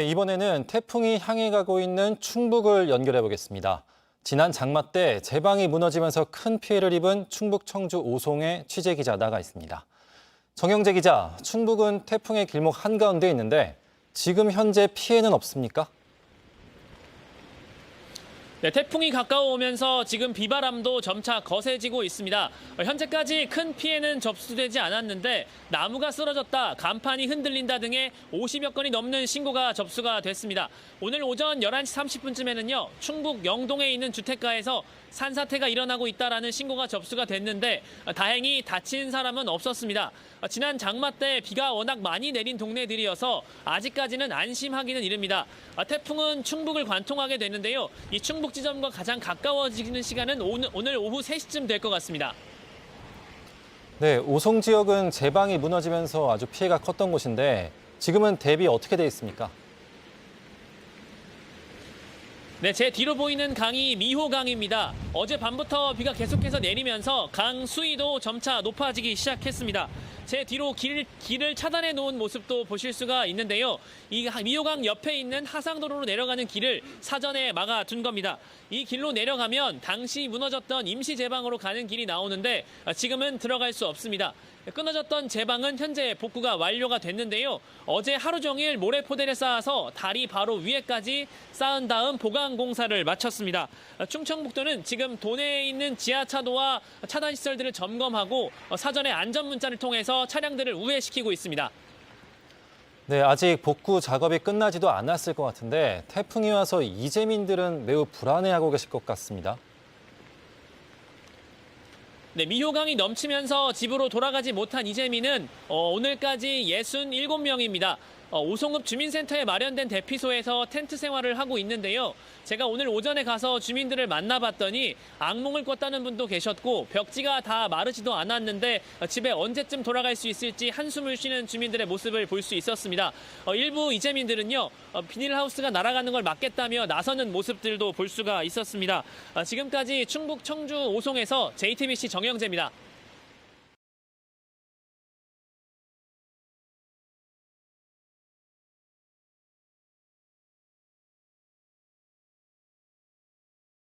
이번에는 태풍이 향해 가고 있는 충북을 연결해 보겠습니다. 지난 장마 때 제방이 무너지면서 큰 피해를 입은 충북 청주 오송에 취재 기자 나가 있습니다. 정영재 기자, 충북은 태풍의 길목 한가운데 있는데 지금 현재 피해는 없습니까? 네, 태풍이 가까워오면서 지금 비바람도 점차 거세지고 있습니다. 어, 현재까지 큰 피해는 접수되지 않았는데 나무가 쓰러졌다, 간판이 흔들린다 등의 50여 건이 넘는 신고가 접수가 됐습니다. 오늘 오전 11시 30분쯤에는요, 충북 영동에 있는 주택가에서 산사태가 일어나고 있다라는 신고가 접수가 됐는데 어, 다행히 다친 사람은 없었습니다. 어, 지난 장마 때 비가 워낙 많이 내린 동네들이어서 아직까지는 안심하기는 이릅니다. 어, 태풍은 충북을 관통하게 되는데요. 이 충북 지점과 가장 가까워지는 시간은 오늘, 오늘 오후 3시쯤 될 것 같습니다. 네, 오송 지역은 제방이 무너지면서 아주 피해가 컸던 곳인데 지금은 대비 어떻게 돼 있습니까? 네, 제 뒤로 보이는 강이 미호강입니다. 어제 밤부터 비가 계속해서 내리면서 강 수위도 점차 높아지기 시작했습니다. 제 뒤로 길, 길을 차단해 놓은 모습도 보실 수가 있는데요. 이 미호강 옆에 있는 하상도로로 내려가는 길을 사전에 막아둔 겁니다. 이 길로 내려가면 당시 무너졌던 임시 제방으로 가는 길이 나오는데 지금은 들어갈 수 없습니다. 끊어졌던 제방은 현재 복구가 완료가 됐는데요. 어제 하루 종일 모래포대를 쌓아서 다리 바로 위에까지 쌓은 다음 보강 공사를 마쳤습니다. 충청북도는 지금 도내에 있는 지하차도와 차단 시설들을 점검하고 사전에 안전 문자를 통해서 차량들을 우회시키고 있습니다. 네, 아직 복구 작업이 끝나지도 않았을 것 같은데 태풍이 와서 이재민들은 매우 불안해하고 계실 것 같습니다. 네, 미호강이 넘치면서 집으로 돌아가지 못한 이재민은 어, 오늘까지 67명입니다. 어, 오송읍 주민센터에 마련된 대피소에서 텐트 생활을 하고 있는데요. 제가 오늘 오전에 가서 주민들을 만나봤더니 악몽을 꿨다는 분도 계셨고 벽지가 다 마르지도 않았는데 어, 집에 언제쯤 돌아갈 수 있을지 한숨을 쉬는 주민들의 모습을 볼 수 있었습니다. 어, 일부 이재민들은요 어, 비닐하우스가 날아가는 걸 막겠다며 나서는 모습들도 볼 수가 있었습니다. 어, 지금까지 충북 청주 오송에서 JTBC 정영재입니다.